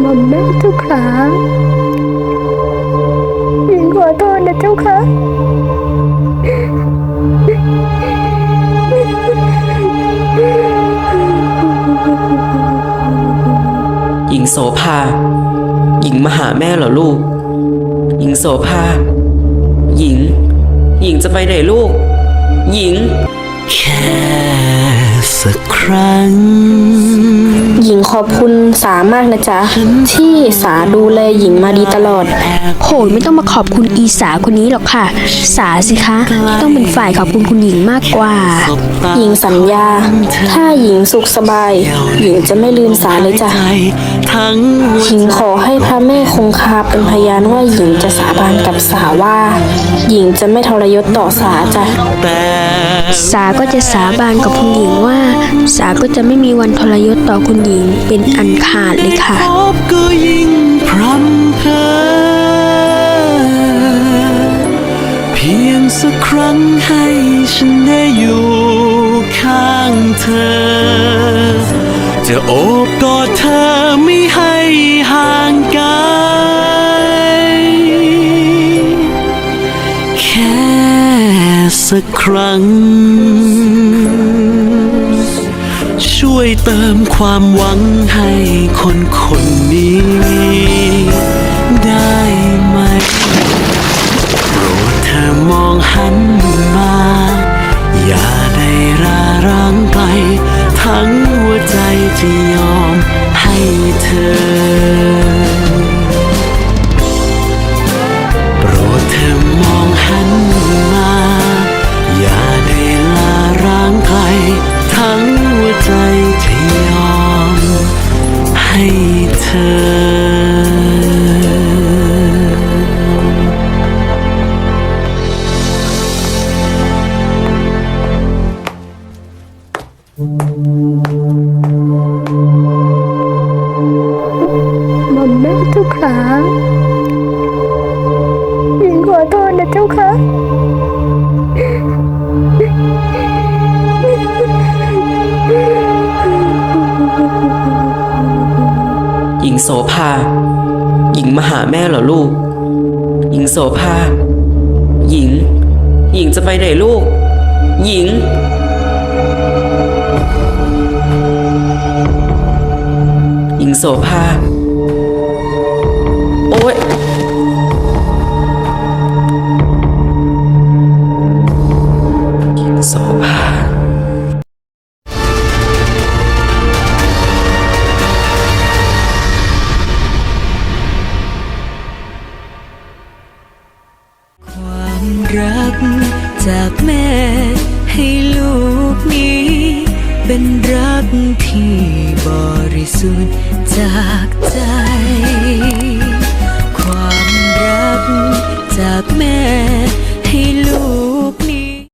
หม่อมแม่เจ้าขาหญิงขอโทษนะเจ้าค่ะหญิงโสภา หญิงมาหาแม่เหรอลูก หญิงโสภา หญิง หญิงจะไปไหนลูก หญิง แค่สักครั้งหญิง ขอบคุณสามากนะจ๊ะ ที่สาดูแลหญิงมาดีตลอด โหยไม่ต้องมาขอบคุณอีสาคนนี้หรอกค่ะ สาสิคะ ต้องเป็นฝ่ายขอบคุณคุณหญิงมากกว่า หญิงสัญญา ถ้าหญิงสุขสบาย หญิงจะไม่ลืมสาเลยจ้ะหญิงขอให้พระแม่คงคาเป็นพยานว่าหญิงจะสาบานกับสาว่าหญิงจะไม่ทรยศต่อสาจ้ะแต่สาก็จะสาบานกับคุณหญิงว่า สาก็จะไม่มีวันทรยศต่อคุณหญิงเป็นอันขาดเลยค่ะพบก็ยิ่งพรำเพอเพียงสักครั้งให้ฉันได้อยู่ข้างเธอ จะโอบกอดเธอ สักครั้ง ช่วยเติมความหวังให้คนคนนี้ ได้ไหมโปรดเธอมองหัน หม่อมแม่เจ้าขาหญิงขอโทษนะเจ้าค่ะหญิงโสภา หญิงมาหาแม่เหรอลูก หญิงโสภา หญิง หญิงจะไปไหนลูก หญิง สภา โอ๊ยโสภาความรักจากแม่ให้ลูกนี้ เป็นรักที่บริสุทธิ์จากใจ